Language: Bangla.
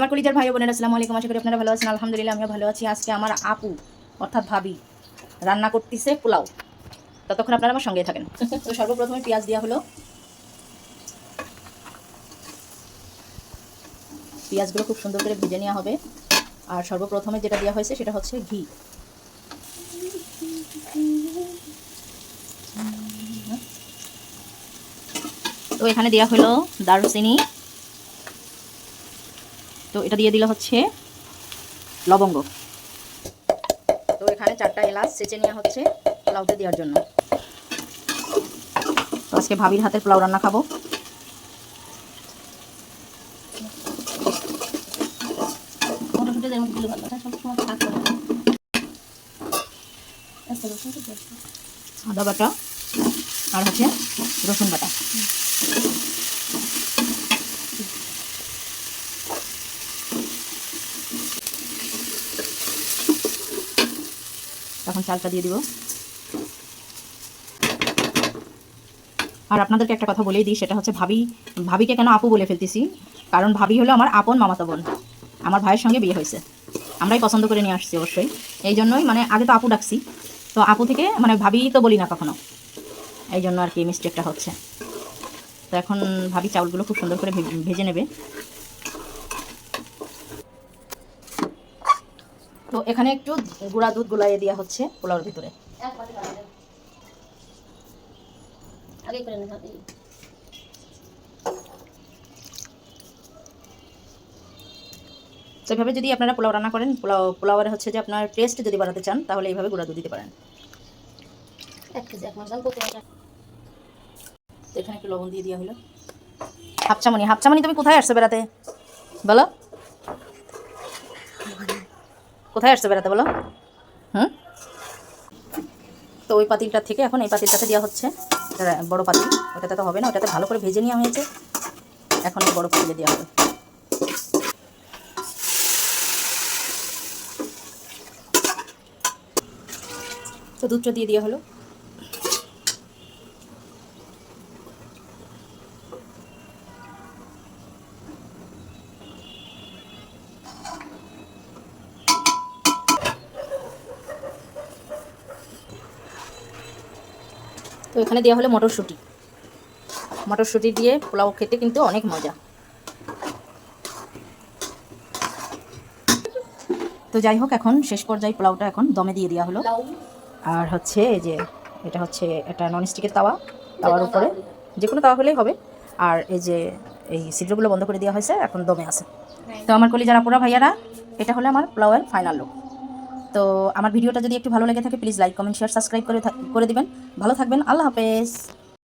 আমার কলিজার ভাই বোনেরা, আসসালামু আলাইকুম। আশা করি আপনারা ভালো আছেন। আলহামদুলিল্লাহ, আমিও ভালো আছি। আজকে আমার আপু, অর্থাৎ ভাবি, রান্না করতেছে পোলাও। ততক্ষণ আপনারা আমার সঙ্গে থাকেন। তো সর্বপ্রথমে পেঁয়াজ দেওয়া হলো। পেঁয়াজগুলো খুব সুন্দর করে ভেজে নেওয়া হবে। আর সর্বপ্রথমে যেটা দেওয়া হয়েছে, সেটা হচ্ছে ঘি। তো এখানে দেওয়া হলো দারুচিনি। তো এটা দিয়ে দিলে হচ্ছে লবঙ্গ। তো এখানে চারটা এলাচ সেচে নেওয়া হচ্ছে পোলাওতে দেওয়ার জন্য। তো আজকে ভাবির হাতের পোলাও রান্না খাব। আদা বাটা আর হচ্ছে রসুন বাটা। এখন চালটা দিয়ে দিব। আর আপনাদেরকে একটা কথা বলেই দিই, সেটা হচ্ছে ভাবি, ভাবিকে কেন আপু বলে ফেলতেছি? কারণ ভাবি হলো আমার আপন মামাতো বোন। আমার ভাইয়ের সঙ্গে বিয়ে হয়েছে। আমরাই পছন্দ করে নিয়ে আসছি অবশ্যই। এই জন্যই মানে আগে তো আপু ডাকছি। তো আপু থেকে মানে ভাবি তো বলি না কখনো। এই জন্য আর কি মিস্টেকটা হচ্ছে। তো এখন ভাবি চাউলগুলো খুব সুন্দর করে ভেজে নেবে। তো এখানে একটু গুঁড়া দুধ গুলাইয়ে দেওয়া হচ্ছে পোলাওর ভিতরে। তো এভাবে যদি আপনারা পোলাও রান্না করেন পোলাও পোলাওয়ারে হচ্ছে যে আপনার টেস্ট যদি বাড়াতে চান তাহলে এইভাবে গুঁড়া দুধ দিতে পারেন। এখানে একটু লবণ দিয়ে দেওয়া হলো। হাফচামনি হাফচামনি তুমি কোথায় আসছো বেড়াতে? বলো। কোথায় আসছে বেড়াতে বলো? হুম তো ওই পাতিলটা থেকে এখন এই পাতিলটাতে দেওয়া হচ্ছে। বড়ো বড় পাতিল ওটাতে তো হবে না ওটাতে ভালো করে ভেজে নেওয়া হয়েছে। এখন বড় পাতিলে দেওয়া হবে। তো দুধটা দিয়ে দেওয়া হলো। তো এখানে দেওয়া হলো মটরশুঁটি। মটরশুঁটি দিয়ে পোলাও খেতে কিন্তু অনেক মজা। তো যাই হোক, এখন শেষ পর্যায়ে পোলাওটা এখন দমে দিয়ে দেওয়া হলো। আর হচ্ছে এই যে, এটা হচ্ছে একটা ননস্টিকের তাওয়া। তাওয়ার উপরে যে কোনো তাওয়া হলেই হবে। আর এই যে, এই ছিদ্রগুলো বন্ধ করে দেওয়া হয়েছে, এখন দমে আছে। তো আমার কলি যারা পোড়া ভাইয়ারা, এটা হলো আমার পোলাওয়ের ফাইনাল লুক তো আমার ভিডিওটা যদি একটু ভালো লেগে থাকে please like comment share subscribe করে করে দিবেন। ভালো থাকবেন। আল্লাহ হাফেজ।